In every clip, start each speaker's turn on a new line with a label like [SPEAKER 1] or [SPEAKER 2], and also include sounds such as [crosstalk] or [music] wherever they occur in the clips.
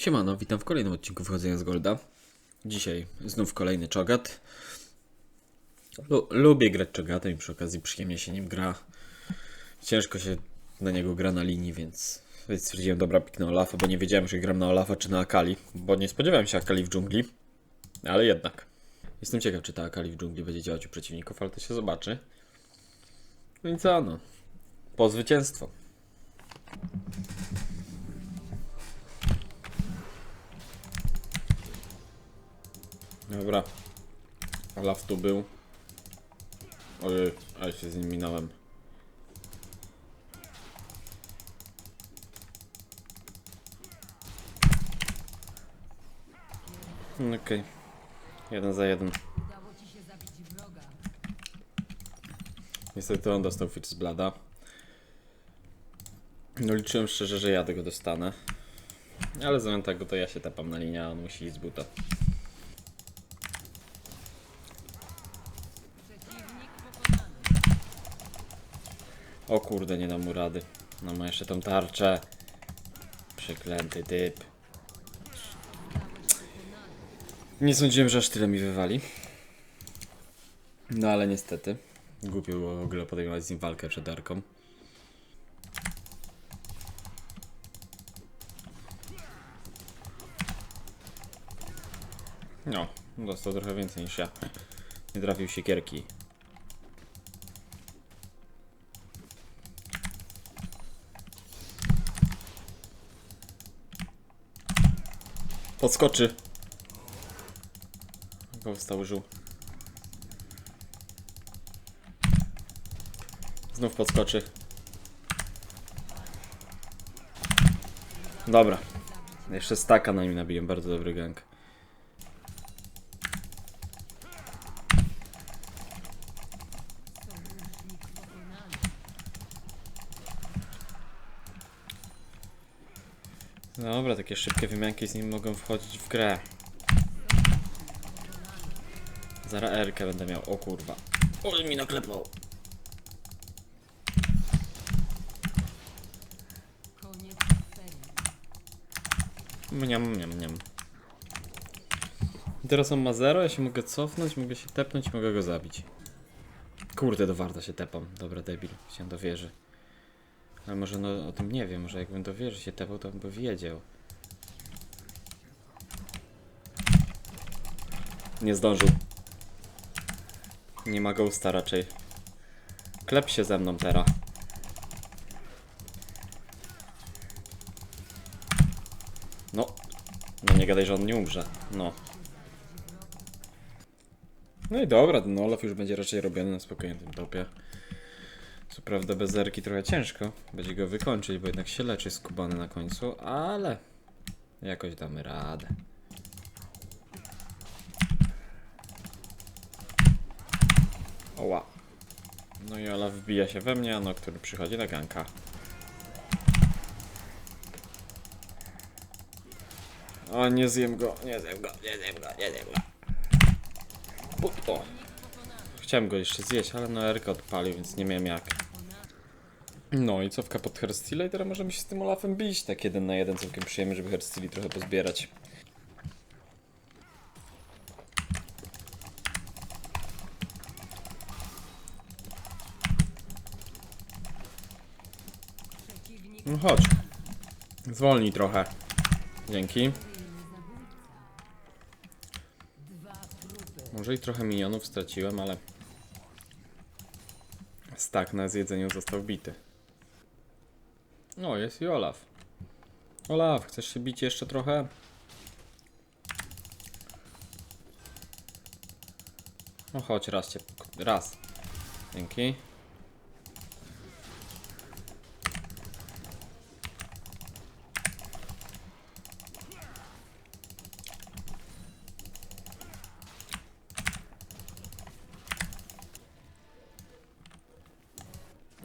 [SPEAKER 1] Siemano, witam w kolejnym odcinku Wchodzenia z Golda. Dzisiaj znów kolejny czogat. Lu lubię grać czogatem i przy okazji przyjemnie się nim gra. Ciężko się na niego gra na linii, więc stwierdziłem, dobra, piknę Olafa, bo nie wiedziałem, czy gram na Olafa czy na Akali, bo nie spodziewałem się Akali w dżungli, ale jednak. Jestem ciekaw, czy ta Akali w dżungli będzie działać u przeciwników, ale to się zobaczy. No i co, no. Po zwycięstwo. Dobra. Olaf tu był. Ojej, ale się z nim minąłem. Mm, Okej. Jeden za jeden. Niestety on dostał fit z blada. No liczyłem szczerze, że ja tego dostanę. Ale zamiast tego to ja się tepam na linię, a on musi z buta. O kurde, nie dam mu rady. No ma jeszcze tą tarczę. Przeklęty typ. Nie sądziłem, że aż tyle mi wywali. No ale niestety. Głupio było w ogóle podejmować z nim walkę przed arką. No, dostał trochę więcej niż ja. Nie trafił siekierki. Podskoczy. Go wstał żył. Znów podskoczy. Dobra. Jeszcze staka na nim nabiłem, bardzo dobry gang. Dobra, takie szybkie wymianki z nim mogą wchodzić w grę. Zara Erkę będę miał, o kurwa. Ole mi naklepał. Mniam, mniam, mniam. Teraz on ma 0, ja się mogę cofnąć, mogę się tepnąć i mogę go zabić. Kurde, do Warda się tepam. Dobra, debil, chciałem do wieży. Ale może no o tym nie wiem, może jakbym do wieży się tepał, to bym by wiedział. Nie zdążył. Nie ma ghosta raczej. Klep się ze mną teraz. No. No nie gadaj, że on nie umrze. No. No i dobra, ten Olaf już będzie raczej robiony na spokojnie tym topie. Prawda bez zerki trochę ciężko będzie go wykończyć, bo jednak się leczy skubany na końcu, ale jakoś damy radę. Oła. No i Olaf wbija się we mnie, no który przychodzi na ganka. O, nie zjem go, nie zjem go, nie zjem go, nie zjem go. Chciałem go jeszcze zjeść, ale no Erka odpalił, więc nie miałem jak. No i cofka pod Herstila i teraz możemy się z tym Olafem bić, tak jeden na jeden, całkiem przyjemnie, żeby Herstili trochę pozbierać. No chodź. Zwolnij trochę. Dzięki. Może i trochę minionów straciłem, ale... Stak na zjedzeniu został bity. O, jest i Olaf. Olaf, chcesz się bić jeszcze trochę? No chodź, raz cię... Raz. Dzięki.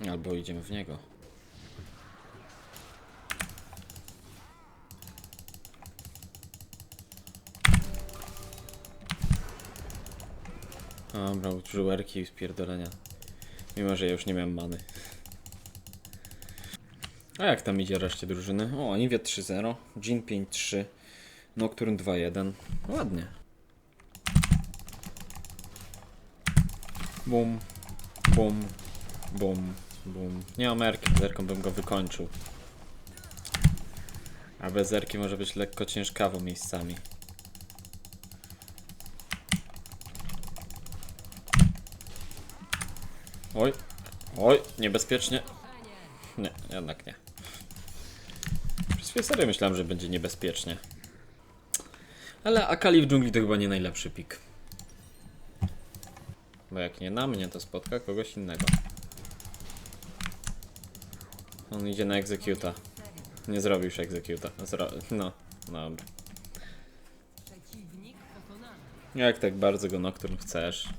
[SPEAKER 1] Albo idziemy w niego. Dobra, użył erki i spierdolenia. Mimo, że ja już nie miałem many. A jak tam idzie reszcie drużyny? O, Aniwie 3-0, Jin 5-3, Nocturne 2-1. Ładnie. Bum, bum, bum, bum. Nie mam erki, z erką bym go wykończył. A bez erki może być lekko ciężkawo miejscami. Oj, oj, niebezpiecznie. Nie, jednak nie. Przez chwilę serio myślałem, że będzie niebezpiecznie. Ale Akali w dżungli to chyba nie najlepszy pik. Bo jak nie na mnie, to spotka kogoś innego. On idzie na executa. Nie zrobił już executa. Zro no, dobra. Jak tak bardzo go Nocturne chcesz?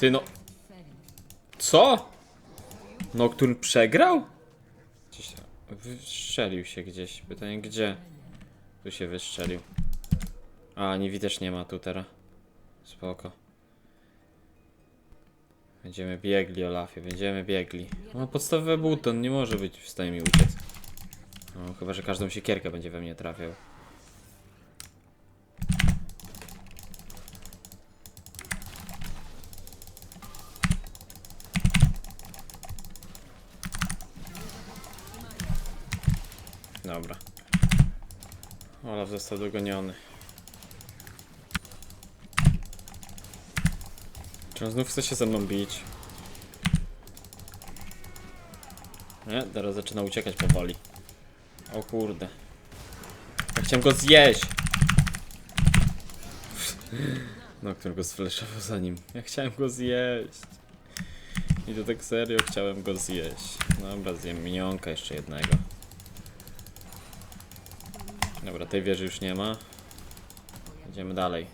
[SPEAKER 1] Ty no, co? Nocturne przegrał? Gdzieś wystrzelił się gdzieś. Pytanie gdzie? Tu się wystrzelił. A, nie też nie ma tu teraz. Spoko. Będziemy biegli, Olafie, będziemy biegli. No, podstawowy buton nie może być w stanie mi uciec. No, chyba, że każdą siekierkę będzie we mnie trafiał. Dobra. Olaf został dogoniony. Czy on znów chce się ze mną bić? Nie, teraz zaczyna uciekać powoli. O kurde. Ja chciałem go zjeść! [laughs] No, który go sfleszował za nim. Ja chciałem go zjeść. I to tak serio chciałem go zjeść. Dobra, zjem minionka jeszcze jednego. Dobra, tej wieży już nie ma. Idziemy dalej.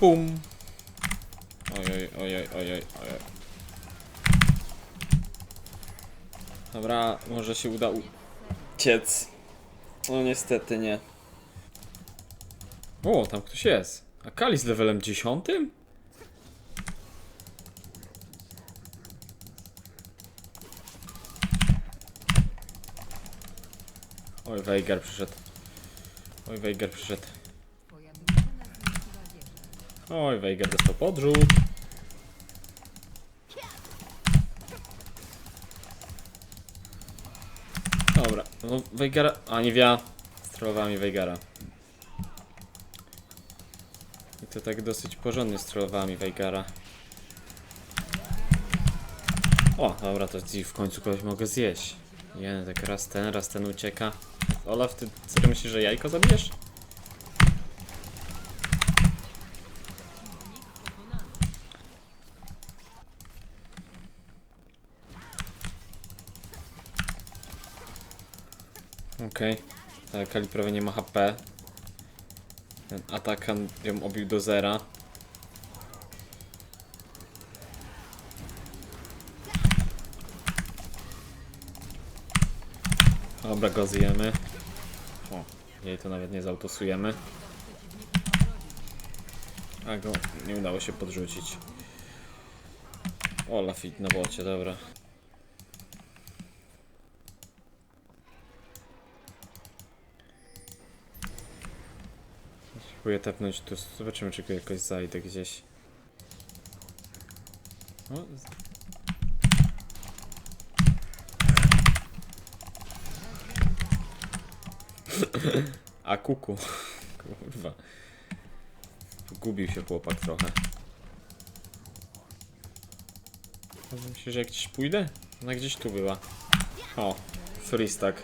[SPEAKER 1] Pum. Ojoj, ojoj, ojoj, ojoj. Dobra, może się uda uciec. No niestety nie. O, tam ktoś jest. A Kali z levelem 10? Oj, Weigar przyszedł. Oj, Weigar przyszedł. Oj, Weigar dostał podrzut. Dobra, no Weigara... A, nie wia. Strollowała mi Weigara. I to tak dosyć porządnie strollowała mi Weigara. O, dobra, to w końcu kogoś mogę zjeść. Nie, tak raz ten, raz ten ucieka. Olaf, ty serio myślisz, że jajko zabijesz? Okej. Okay. Kali prawie nie ma HP. Ten atakan ją obił do zera. Dobra, go zjemy. O, jej to nawet nie zautosujemy. A go nie udało się podrzucić. Olaf idź na bocie, dobra. Spróbuję tepnąć tu, zobaczymy czy jakoś zajdę gdzieś. O, A kuku. Kurwa. Gubił się chłopak trochę. Myślę, że jak gdzieś pójdę? Ona gdzieś tu była. O, freestack.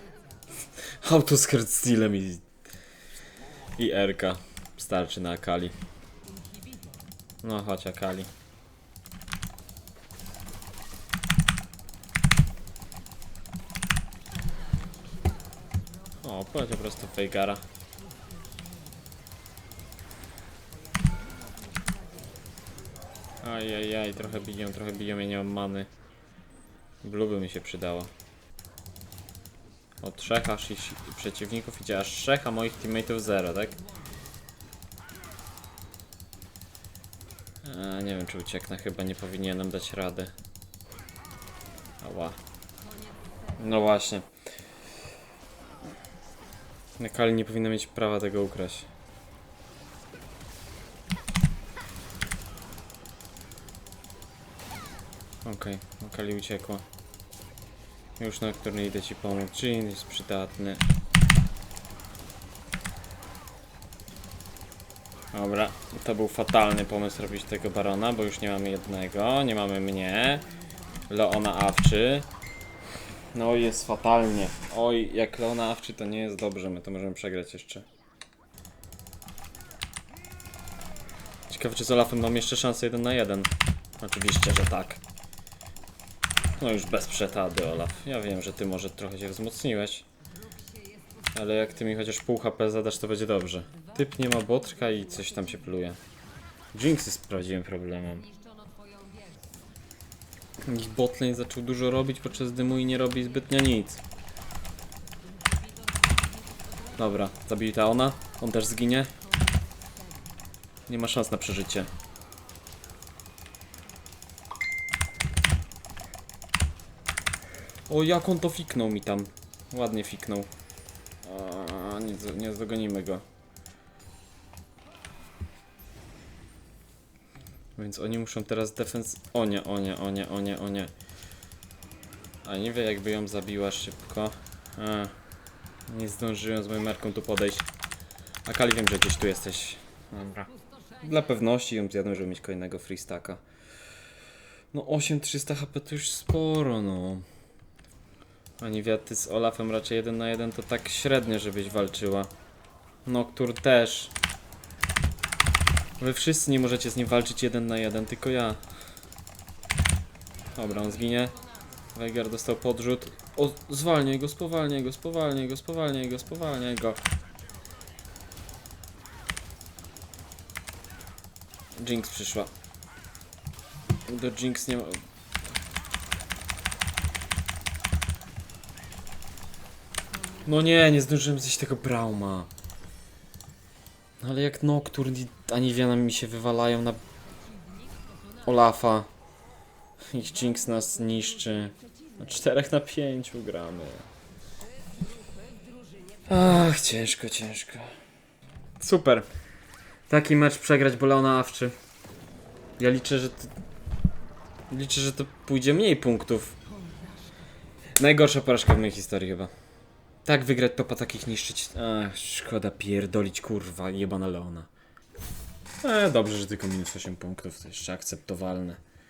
[SPEAKER 1] Autoskirt stealem i... I Erka. Starczy na Akali. No chodź Akali. O, polecie po prostu Feigara. Ajajaj, trochę biją, trochę biją, ja nie mam many. Blue by mi się przydało. O trzech aż ich przeciwników idzie aż trzech, a moich teammateów zero, tak? A, nie wiem czy ucieknę, chyba nie powinienem dać rady. Ała. No właśnie. Nekali nie powinna mieć prawa tego ukraść. Okej, Nekali uciekła. Już na który idę ci pomóc. Jean jest przydatny. Dobra, to był fatalny pomysł robić tego barona, bo już nie mamy jednego, nie mamy mnie. Leona Awczy. No jest fatalnie. Oj, jak Leona Awczy to nie jest dobrze, my to możemy przegrać jeszcze. Ciekawe czy z Olafem mam jeszcze szansę 1 na 1. Oczywiście, że tak. No już bez przetady, Olaf. Ja wiem, że ty może trochę się wzmocniłeś. Ale jak ty mi chociaż pół HP zadasz, to będzie dobrze. Typ nie ma botrka i coś tam się pluje. Jinx jest prawdziwym problemem. Ich botlane zaczął dużo robić podczas dymu i nie robi zbytnio nic. Dobra, zabita ona. On też zginie. Nie ma szans na przeżycie. O, jak on to fiknął mi tam. Ładnie fiknął. A, nie, nie zdogonimy go. Więc oni muszą teraz defens... O nie, o nie, o nie, o nie, o nie. A nie wie jakby ją zabiła szybko. A, nie zdążyłem z moją marką tu podejść. A Kali wiem, że gdzieś tu jesteś. Dobra. Dla pewności ją zjadłem, żeby mieć kolejnego freestacka. No 8300 HP to już sporo, no. Ani ty z Olafem raczej jeden na jeden to tak średnio, żebyś walczyła. Noctur też. Wy wszyscy nie możecie z nim walczyć jeden na jeden, tylko ja. Dobra, on zginie. Weigar dostał podrzut. O, zwalniaj go, spowalniaj go, spowalniaj go, spowalniaj go, spowalniaj go. Jinx przyszła. Do Jinx nie ma... No nie, nie zdążyłem zjeść tego Brauma. No ale jak Nocturne i Aniviana mi się wywalają na Olafa. Ich Jinx nas niszczy. Na 4 na 5 gramy. Ach, ciężko, ciężko. Super. Taki mecz przegrać bolał na awczy. Ja liczę, że to... Liczę, że to pójdzie mniej punktów. Najgorsza porażka w mojej historii chyba. Tak wygrać topa takich niszczyć. Ach, szkoda pierdolić kurwa jebana Leona. E, dobrze, że tylko minus 8 punktów, to jeszcze akceptowalne.